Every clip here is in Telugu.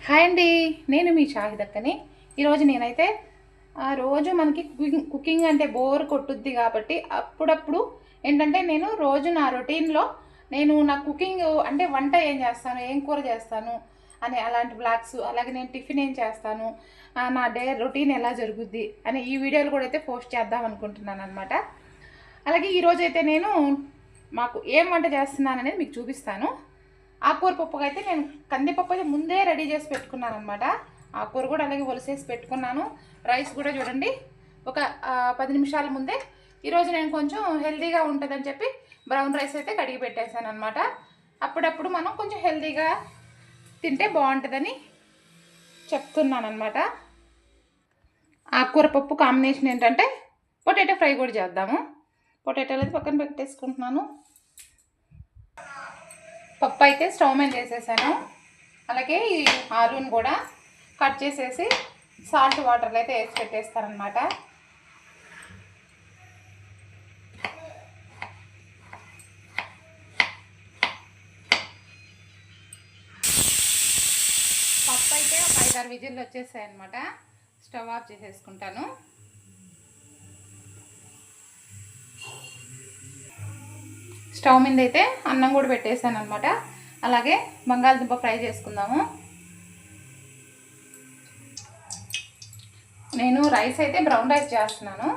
హాయ్ అండి నేను మీ షాహిదక్కని ఈరోజు నేనైతే ఆ, రోజు మనకి కుకింగ్ కుకింగ్ అంటే బోర్ కొట్టుద్ది కాబట్టి అప్పుడప్పుడు ఏంటంటే నేను రోజు నా రొటీన్లో నేను నా కుకింగ్ అంటే వంట ఏం చేస్తాను ఏం కూర చేస్తాను అనే అలాంటి బ్లాగ్స్ అలాగే నేను టిఫిన్ ఏం చేస్తాను నా డే రొటీన్ ఎలా జరుగుద్ది అనే ఈ వీడియోలు కూడా అయితే పోస్ట్ చేద్దాం అనుకుంటున్నాను అనమాట అలాగే ఈరోజు అయితే నేను మాకు ఏం వంట చేస్తున్నాను అనేది మీకు చూపిస్తాను. ఆకుకూర పప్పుకి అయితే నేను కందిపప్పు అయితే ముందే రెడీ చేసి పెట్టుకున్నాను అనమాట ఆకుకూర కూడా అలాగే ఒలిసేసి పెట్టుకున్నాను. రైస్ కూడా చూడండి. ఒక పది నిమిషాల ముందే. ఈరోజు నేను కొంచెం హెల్తీగా ఉంటుందని చెప్పి బ్రౌన్ రైస్ అయితే కడిగి పెట్టేశాను అనమాట అప్పుడప్పుడు మనం కొంచెం హెల్తీగా తింటే బాగుంటుందని చెప్తున్నాను అనమాట ఆకుకూర పప్పు కాంబినేషన్ ఏంటంటే పొటాటో ఫ్రై కూడా చేద్దాము. పొటాటోలు అయితే పక్కన పెట్టేసుకుంటున్నాను. పప్పు అయితే స్టవ్ మీద చేసేసాను అలాగే ఈ ఆలూని కూడా కట్ చేసేసి సాల్ట్ వాటర్లో అయితే వేసి పెట్టేస్తారనమాట పప్పు అయితే ఒక ఐదారు విజిల్లు వచ్చేసాయి అనమాట స్టవ్ ఆఫ్ చేసేసుకుంటాను. స్టవ్ మీద అయితే అన్నం కూడా పెట్టేశాను అనమాట అలాగే బంగాళదుంప ఫ్రై చేసుకుందాము. నేను రైస్ అయితే బ్రౌన్ రైస్ చేస్తున్నాను.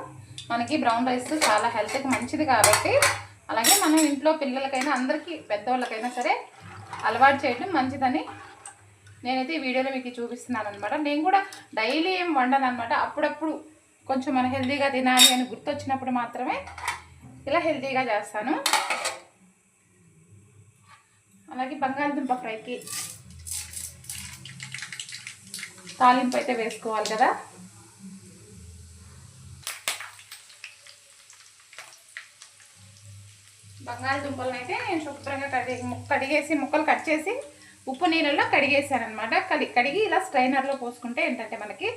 మనకి బ్రౌన్ రైస్ చాలా హెల్త్కి మంచిది కాబట్టి అలాగే మనం ఇంట్లో పిల్లలకైనా అందరికీ పెద్దవాళ్ళకైనా సరే అలవాటు చేయడం మంచిదని నేనైతే ఈ వీడియోలో మీకు చూపిస్తున్నాను అనమాట నేను కూడా డైలీ ఏం వండను అనమాట అప్పుడప్పుడు కొంచెం మన హెల్తీగా తినాలి అని గుర్తొచ్చినప్పుడు మాత్రమే ఇలా హెల్తీగా చేస్తాను. అలాగే బంగాళదుంప ఫ్రైకి తాలింపు అయితే వేసుకోవాలి కదా. బంగాళదుంపలను అయితే నేను శుభ్రంగా కడిగి కడిగేసి ముక్కలు కట్ చేసి ఉప్పు నీళ్ళలో కడిగేసాను అనమాట కడి కడిగి ఇలా స్ట్రైనర్లో పోసుకుంటే ఏంటంటే మనకి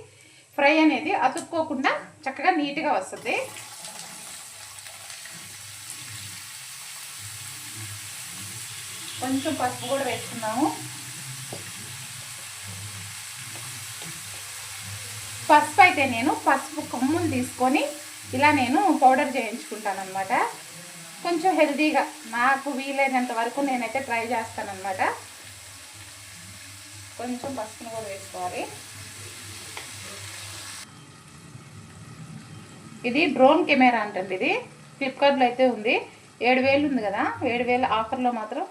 ఫ్రై అనేది అతుక్కోకుండా చక్కగా నీట్గా వస్తుంది. కొంచెం పసుపు కూడా వేసుకున్నాము పసుపు అయితే నేను పసుపు కొమ్ములు తీసుకొని ఇలా నేను పౌడర్ చేయించుకుంటాను అనమాట కొంచెం హెల్తీగా నాకు వీలైనంత వరకు నేనైతే ట్రై చేస్తాను అనమాట కొంచెం పసుపును కూడా వేసుకోవాలి. ఇది డ్రోన్ కెమెరా అంటండి ఇది. ఫ్లిప్కార్ట్లో అయితే ఉంది. ఏడు వేలు ఉంది కదా. ఏడు వేల ఆఫర్లో మాత్రం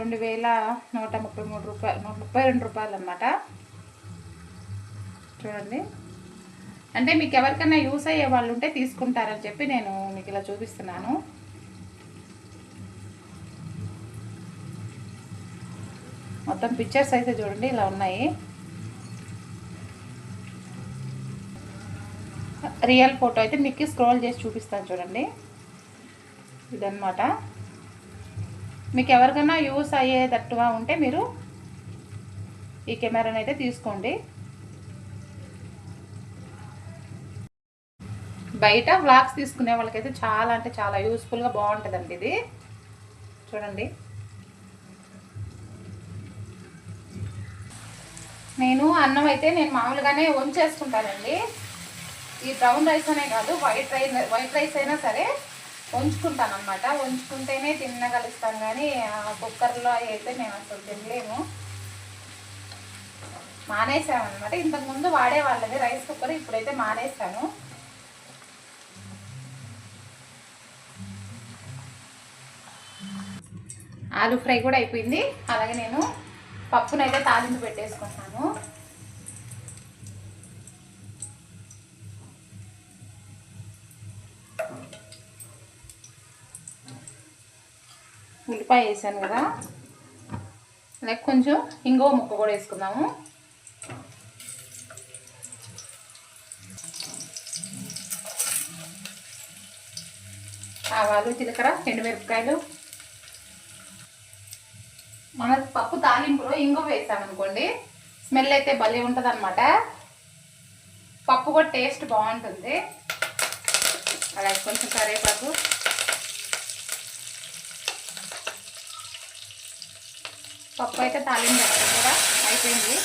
రెండు వేల నూట ముప్పై మూడు రూపాయలు నూట ముప్పై రెండు రూపాయలు అనమాట చూడండి. అంటే మీకు ఎవరికైనా యూస్ అయ్యే వాళ్ళు ఉంటే తీసుకుంటారని చెప్పి నేను మీకు ఇలా చూపిస్తున్నాను. మొత్తం పిక్చర్స్ అయితే చూడండి ఇలా ఉన్నాయి. రియల్ ఫోటో అయితే మీకు స్క్రోల్ చేసి చూపిస్తాను చూడండి. ఇదన్నమాట. మీకు ఎవరికైనా యూస్ అయ్యేటట్టుగా ఉంటే మీరు ఈ కెమెరాని అయితే తీసుకోండి. బయట వ్లాగ్స్ తీసుకునే వాళ్ళకైతే చాలా అంటే చాలా యూస్ఫుల్గా బాగుంటుందండి ఇది. చూడండి. నేను అన్నం అయితే నేను మామూలుగానే వంచేసుకుంటానండి. ఈ బ్రౌన్ రైస్ అనే కాదు వైట్ రైస్ వైట్ రైస్ అయినా సరే వంచుకుంటాను అనమాట వంచుకుంటేనే తినగలుగుతాం కానీ ఆ కుక్కర్లో అయితే మేము అసలు తినలేము. మానేసామన్నమాట. ఇంతకుముందు వాడేవాళ్ళది రైస్ కుక్కర్ ఇప్పుడైతే మానేసాను. ఆలు ఫ్రై కూడా అయిపోయింది. అలాగే నేను పప్పునైతే తాలింపు పెట్టేసుకుంటాను ఉల్లిపాయ వేసాను కదా. అలాగే కొంచెం ఇంగో ముక్క కూడా వేసుకుందాము. ఆవాలు జీలకర్ర ఎండుమిరపకాయలు. మన పప్పు తాలింపులో ఇంగో వేసామనుకోండి స్మెల్ అయితే భలే ఉంటుంది అనమాట పప్పు కూడా టేస్ట్ బాగుంటుంది. అలాగే కొంచెం కరివేపాకు. పప్పు అయితే తాలింపు కూడా అయిపోయింది.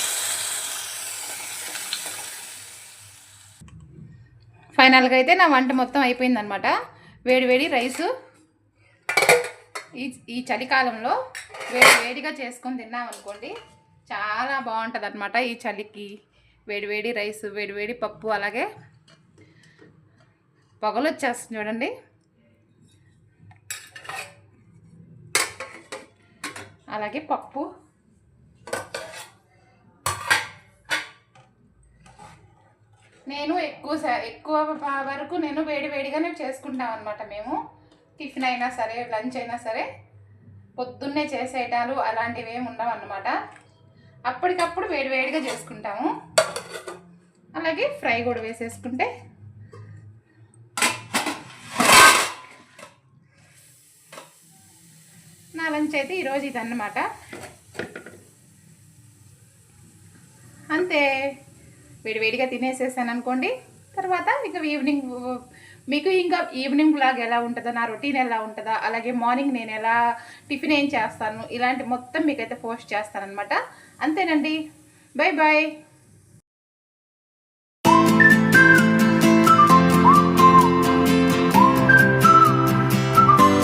ఫైనల్గా అయితే నా వంట మొత్తం అయిపోయిందనమాట వేడివేడి రైసు. ఈ ఈ చలికాలంలో వేడి వేడిగా చేసుకొని తిన్నామనుకోండి చాలా బాగుంటుంది అనమాట ఈ చలికి. వేడివేడి రైస్ వేడివేడి పప్పు అలాగే పొగలు వచ్చేస్తుంది చూడండి. అలాగే పప్పు. నేను ఎక్కువ ఎక్కువ వరకు నేను వేడి వేడిగానే చేసుకుంటాం అనమాట మేము. టిఫిన్ అయినా సరే లంచ్ అయినా సరే పొద్దున్నే చేసేటాలు అలాంటివి ఏమి ఉండవు అన్నమాట అప్పటికప్పుడు వేడి వేడిగా చేసుకుంటాము. అలాగే ఫ్రై కూడా వేసేసుకుంటే నా లంచ్ అయితే ఈరోజు ఇదన్నమాట. అంతే. వేడివేడిగా తినేసేసాను అనుకోండి తర్వాత ఇంకా ఈవినింగ్ మీకు ఇంకా ఈవినింగ్ బ్లాగ్ ఎలా ఉంటుందో నా రొటీన్ ఎలా ఉంటుందో అలాగే మార్నింగ్ నేను ఎలా టిఫిన్ ఏం చేస్తాను ఇలాంటి మొత్తం మీకైతే పోస్ట్ చేస్తాను అనమాట అంతేనండి. Bye bye